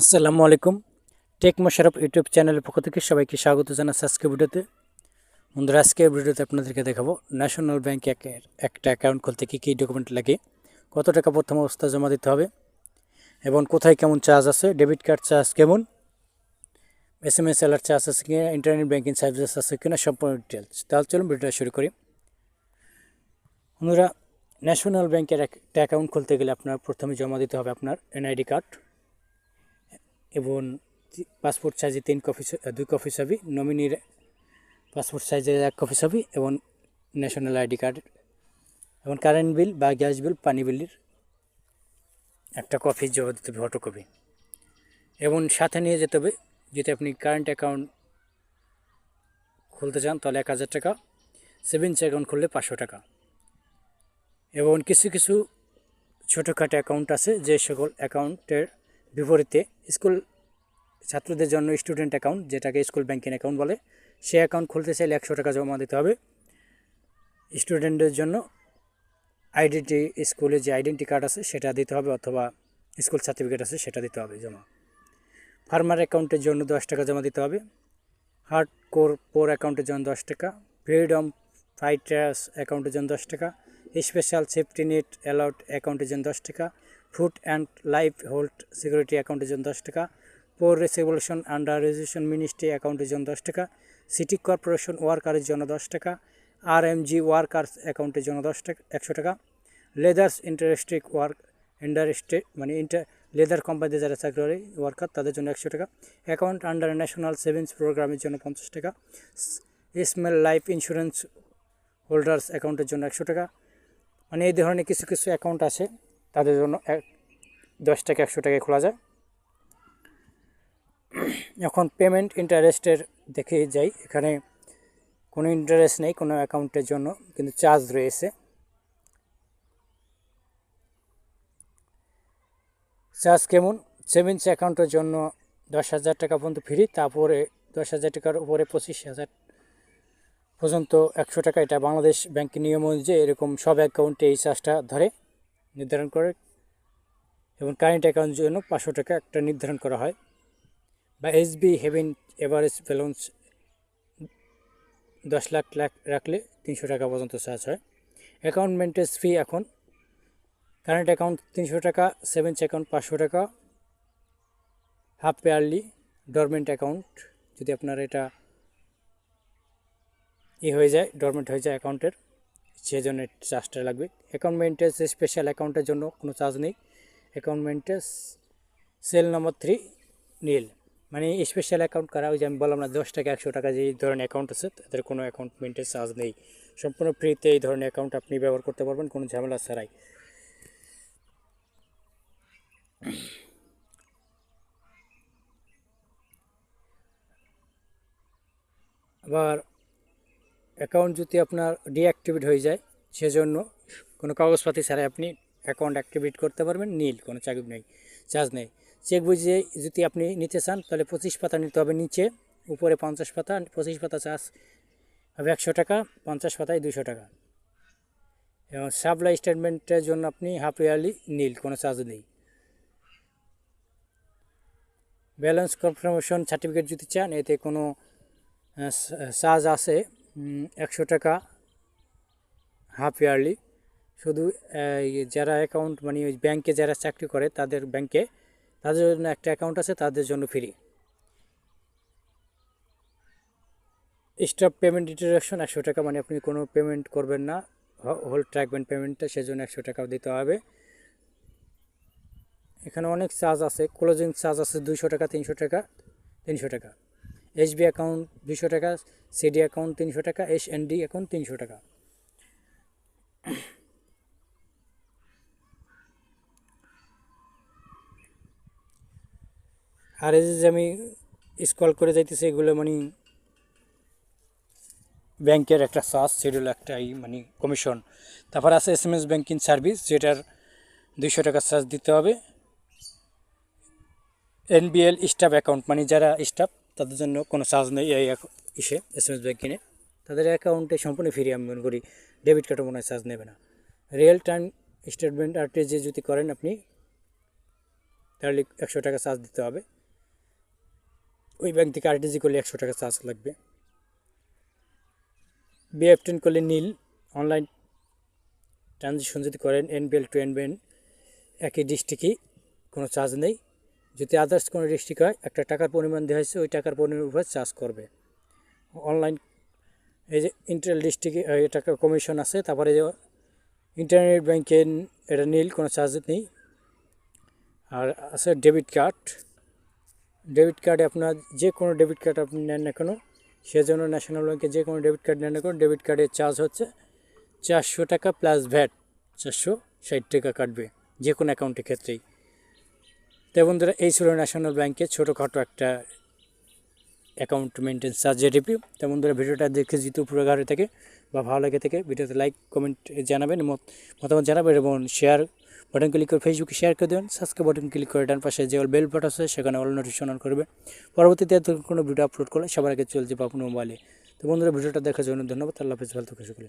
আসসালামু আলাইকুম। Take Mosharraf YouTube চ্যানেলের পক্ষ থেকে সবাইকে স্বাগত জানাচ্ছি আজকে ভিডিওতে। বন্ধুরা, আজকে ভিডিওতে আপনাদেরকে দেখাবো ন্যাশনাল ব্যাংকে একটা অ্যাকাউন্ট খুলতে কী কী ডকুমেন্ট লাগে, কত টাকা প্রথম অবস্থা জমা দিতে হবে এবং কোথায় কেমন চার্জ আছে ডেবিট কার্ড চার্জ কেমন এস এম এস এলার চার্জ আছে কিনা ইন্টারনেট ব্যাঙ্কিং সার্ভিসেস আছে কিনা, সম্পূর্ণ ডিটেলস তাহলে চলুন ভিডিওটা শুরু করি। বন্ধুরা ন্যাশনাল ব্যাংকের একটা অ্যাকাউন্ট খুলতে গেলে আপনার প্রথমে জমা দিতে হবে আপনার এনআইডি কার্ড এবং পাসপোর্ট সাইজে তিন কপি দুই কপি ছবি নমিনির পাসপোর্ট সাইজের এক কপি ছবি এবং ন্যাশনাল আইডি কার্ড এবং কারেন্ট বিল বা গ্যাস বিল পানি বিলের একটা কপি জমা দিতে হবে ফটোকপি এবং সাথে নিয়ে যেতে হবে, যদি আপনি কারেন্ট অ্যাকাউন্ট খুলতে চান, তাহলে এক হাজার টাকা সেভিংস অ্যাকাউন্ট খুললে পাঁচশো টাকা। এবং কিছু কিছু ছোটোখাটো অ্যাকাউন্ট আছে, যে সকল অ্যাকাউন্টের বিপরীতে স্কুল ছাত্রদের জন্য স্টুডেন্ট অ্যাকাউন্ট যেটাকে স্কুল ব্যাংকিং অ্যাকাউন্ট বলে সে অ্যাকাউন্ট খুলতে চাইলে একশো টাকা জমা দিতে হবে। স্টুডেন্টদের জন্য আইডেন্টি স্কুলে যে আইডেন্টি কার্ড আছে, সেটা দিতে হবে, অথবা স্কুল সার্টিফিকেট আছে, সেটা দিতে হবে জমা। ফার্মার অ্যাকাউন্টের জন্য দশ টাকা জমা দিতে হবে। হার্ড কোর পোর অ্যাকাউন্টের জন্য দশ টাকা। ফ্রিডম ফাইটার্স অ্যাকাউন্টের জন্য দশ টাকা। স্পেশাল সেফটি নেট অ্যালাউড অ্যাকাউন্টের জন্য দশ টাকা। Food and life hold security অ্যাকাউন্টের জন্য দশ টাকা পোর রেসিভলিউশন আন্ডার রেজিস্ট্রেশন মিনিস্ট্রি অ্যাকাউন্টের জন্য দশ টাকা সিটি কর্পোরেশন ওয়ার্কারের জন্য দশ টাকা আর এম জি ওয়ার্কার্স অ্যাকাউন্টের জন্য দশ টাকা, একশো টাকা। লেদার্স ইন্টারেস্টিক ওয়ার্ক ইন্ডাস্ট্রি মানে ইন্টার লেদার কোম্পানিতে যারা চাকরি করে ওয়ার্কার তাদের জন্য একশো টাকা। অ্যাকাউন্ট আন্ডার ন্যাশনাল সেভিংস প্রোগ্রামের জন্য পঞ্চাশ টাকা। স্মেল লাইফ ইন্স্যুরেন্স হোল্ডার্স অ্যাকাউন্টের জন্য একশো টাকা। মানে এই ধরনের কিছু কিছু অ্যাকাউন্ট আছে। তাদের জন্য এক, দশ টাকা একশো টাকায় খোলা যায়। এখন পেমেন্ট ইন্টারেস্টের দেখে যাই, এখানে কোনো ইন্টারেস্ট নেই কোনো অ্যাকাউন্টের জন্য, কিন্তু চার্জ রয়েছে। চার্জ কেমন? সেভিংস অ্যাকাউন্টের জন্য দশ হাজার টাকা পর্যন্ত ফ্রি তারপরে দশ হাজার টাকার উপরে পঁচিশ হাজার পর্যন্ত একশো টাকা। এটা বাংলাদেশ ব্যাংকের নিয়ম অনুযায়ী এরকম সব অ্যাকাউন্টে এই চার্জটা ধরে। নির্ধারণ করে এবং কারেন্ট অ্যাকাউন্টের জন্য পাঁচশো টাকা একটা নির্ধারণ করা হয়। বা এসবি হেভেন এভারেজ ব্যালেন্স দশ লাখ লাখ রাখলে তিনশো টাকা পর্যন্ত চার্জ হয়। অ্যাকাউন্ট মেনটেন্স ফি এখন কারেন্ট অ্যাকাউন্ট তিনশো টাকা সেভিংস অ্যাকাউন্ট পাঁচশো টাকা হাফ পেয়ারলি ডরমেন্ট অ্যাকাউন্ট যদি আপনার এটা ই হয়ে যায় ডরমেন্ট হয়ে যায় অ্যাকাউন্টের সেজন্য চার্জটা লাগবে। অ্যাকাউন্ট মেনটেন্স স্পেশাল অ্যাকাউন্টের জন্য কোনো চার্জ নেই। Account maintenance cell number three নীল মানে স্পেশাল অ্যাকাউন্ট করা, ওই যে আমি বললাম না, দশ টাকা, একশো টাকা যে ধরনের অ্যাকাউন্ট আছে, তাদের কোনো অ্যাকাউন্ট মেনটেন্স চার্জ নেই। সম্পূর্ণ ফ্রিতে এই ধরনের অ্যাকাউন্ট আপনি ব্যবহার করতে পারবেন, কোনো ঝামেলা ছাড়াই। আবার অ্যাকাউন্ট যদি আপনার ডিঅ্যাক্টিভেট হয়ে যায়, সেজন্য কোনো কাগজপাতি ছাড়াই আপনি অ্যাকাউন্ট অ্যাক্টিভেট করতে পারবেন। নীল, কোনো চাকরি নেই, চার্জ নেই। চেক বুঝে যদি আপনি নিতে চান, তাহলে পঁচিশ পাতা নিতে হবে নিচে, উপরে পঞ্চাশ পাতা, পঁচিশ পাতা চার্জ হবে একশো টাকা, পঞ্চাশ পাতায় দুশো টাকা। এবং সাপ্লাই স্টেটমেন্টের জন্য আপনি হাফ ইয়ারলি নীল, কোনো চার্জ নেই। ব্যালেন্স কনফার্মেশন সার্টিফিকেট যদি চান, এতে কোনো চার্জ আছে একশো টাকা হাফ ইয়ারলি। শুধু যারা অ্যাকাউন্ট মানে ওই ব্যাংকে যারা চাকরি করে, তাদের ব্যাংকে তাদের জন্য একটা অ্যাকাউন্ট আছে, তাদের জন্য ফ্রি স্টপ পেমেন্ট ডিটেকশন একশো টাকা মানে আপনি কোনো পেমেন্ট করবেন না। হোল রাখবেন পেমেন্টটা সেজন্য একশো টাকা দিতে হবে। এখানে অনেক চার্জ আছে ক্লোজিং চার্জ আছে দুইশো টাকা, তিনশো টাকা তিনশো টাকা। এসবি অ্যাকাউন্ট দুশো টাকা সিডি অ্যাকাউন্ট তিনশো টাকা এস ডি অ্যাকাউন্ট তিনশো টাকা। আর এই যে আমি স্কল করে যাইতেছি, এগুলো মানে ব্যাংকের একটা চার্জ শিডিউল একটা এই মানে কমিশন তারপর আছে S M S banking service যেটার দুইশো টাকা চার্জ দিতে হবে। এনবিএল স্টাফ অ্যাকাউন্ট মানে যারা স্টাফ তাদের জন্য কোনো চার্জ নেই এই ইসে এস এম এস ব্যাংকিংয়ে তাদের অ্যাকাউন্টে সম্পূর্ণ ফ্রি আমি মনে করি ডেবিট কার্ডও মনে হয় চার্জ নেবে না। রিয়েল টাইম স্টেটমেন্ট আরটিজি যদি করেন আপনি, তাহলে একশো টাকা চার্জ দিতে হবে। ওই ব্যাংক থেকে আর আরটিজি করলে একশো টাকা চার্জ লাগবে। বিএফ টেন করলে নীল অনলাইন ট্রানজেকশন যদি করেন NBL to N B NBN একই ডিস্ট্রিক্টই কোনো চার্জ নেই। যদি আদার্স কোনো ডিস্ট্রিক্ট হয়, একটা টাকার পরিমাণ দেওয়া হয়েছে, ওই টাকার পরিমাণ উপর চার্জ করবে। অনলাইন এই যে ইন্টারনাল ডিস্ট্রিক্টে এই টাকা কমিশন আছে, তারপরে যে ইন্টারনেট ব্যাংকে এটা নীল, কোনো চার্জ নেই। আর আছে ডেবিট কার্ড ডেবিট কার্ডে আপনার যে কোনো ডেবিট কার্ড আপনি নেন না কেন, সেজন্য ন্যাশনাল ব্যাংকে যে কোনো ডেবিট কার্ড নেন না কেন ডেবিট কার্ডের চার্জ হচ্ছে চারশো টাকা প্লাস ভ্যাট চারশো ষাট টাকা কাটবে, যে কোনো অ্যাকাউন্টের ক্ষেত্রেই। তো বন্ধুরা, এই ছিল ন্যাশনাল ব্যাংকের ছোটোখাটো একটা অ্যাকাউন্ট মেনটেন চার্জের রিভিউ তো বন্ধুরা, ভিডিওটা দেখে যদি উপকারে থেকে বা ভালো লাগে থেকে, ভিডিওতে লাইক কমেন্ট জানাবেন, মত- মতামত জানাবেন এবং শেয়ার বাটন ক্লিক করে ফেসবুকে শেয়ার করে দেবেন। সাবস্ক্রাইব বাটন ক্লিক করে ডান পাশে যে বেল বাটন আছে, সেখানে অল নোটিফিকেশন অন করবে পরবর্তীতে কোনো ভিডিও আপলোড করলে সবার আগে চলছে বা আপনার মোবাইলে তো বন্ধুরা, ভিডিওটা দেখার জন্য ধন্যবাদ। আল্লাহ হাফিজ, ভালো থেকে